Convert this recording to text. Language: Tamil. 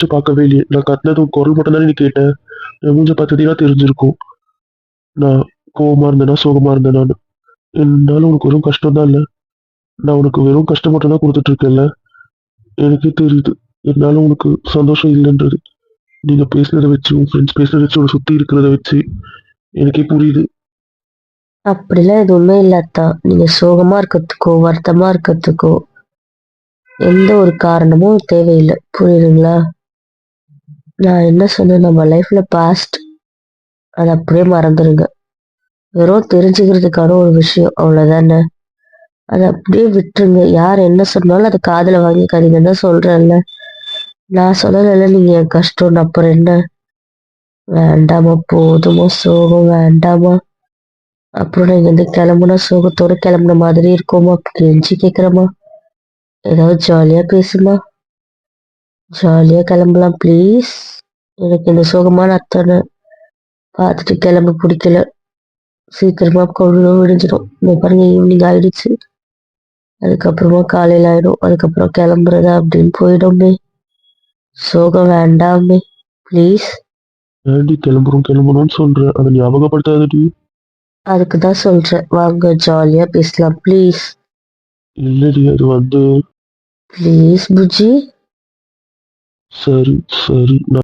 ஃபர்ஸ்ட் பார்க்கவே இல்லையே நான் கத்துனது குரல் மட்டும் தானே நீ கேட்டேன் என் மூஞ்ச பார்த்ததீங்கன்னா தெரிஞ்சிருக்கும். நான் கோவமா இருந்தேனா சோகமா இருந்தேனான்னு. என்னால உனக்கு வெறும் கஷ்டம் தான் இல்லை. நான் உனக்கு வெறும் கஷ்டம் மட்டும் தான் கொடுத்துட்டு இருக்கேன்ல. எனக்கே தெரியுது என்னால உனக்கு சந்தோஷம் இல்லைன்றது. நீங்க பேசுனதை வச்சு உன் ஃப்ரெண்ட்ஸ் பேசுனதை வச்சு உன்னை சுத்தி இருக்கிறத வச்சு எனக்கே புரியுது. அப்படிலாம் எதுவுமே இல்லாதா நீங்க சோகமா இருக்கிறதுக்கோ வருத்தமா இருக்கிறதுக்கோ எந்த ஒரு காரணமும் தேவையில்லை. புரியுதுங்களா? நான் என்ன சொன்னேன் நம்ம லைஃப்ல பாஸ்ட் அதை அப்படியே மறந்துடுங்க வெறும் தெரிஞ்சுக்கிறதுக்கான ஒரு விஷயம் அவ்வளவுதானே? அதை அப்படியே விட்டுருங்க. யார் என்ன சொன்னாலும் அதை காதில் வாங்கிக்காதீங்கன்னு தான் சொல்கிறேன்ல நான் சொல்லலைல்ல நீங்கள் என் கஷ்டம் அப்புறம் என்ன? வேண்டாமா போதுமா சோகம் வேண்டாமா அப்புறம் நான் இங்கேருந்து கிளம்புனா சோகத்தோடு கிளம்புன மாதிரி இருக்கோமா கெஞ்சி கேட்குறோமா ஏதாவது ஜாலியாக பேசுமா ஜாலியா கிளம்பலாம் ப்ளீஸ் எனக்கு இந்த சோகமான அத்தனை பார்த்துட்டு கிளம்ப பிடிக்கல. சீக்கிரமா கொள்ளும் விடிஞ்சிடும். இந்த பாருங்க ஈவினிங் ஆயிடுச்சு. அதுக்கப்புறமா காலையில் ஆயிடும். அதுக்கப்புறம் கிளம்புறதா அப்படின்னு போயிடுமே. சோகம் வேண்டாமே ப்ளீஸ் ஏன்டி கிளம்புறோம் கிளம்பணும்னு சொல்றேன் அதை ஞாபகப்படுத்தாதடி. அதுக்கு தான் சொல்றேன். வாங்க ஜாலியா பேசலாம் ப்ளீஸ் இல்லடி அது வந்து ப்ளீஸ் புஜி சரி சரி நான்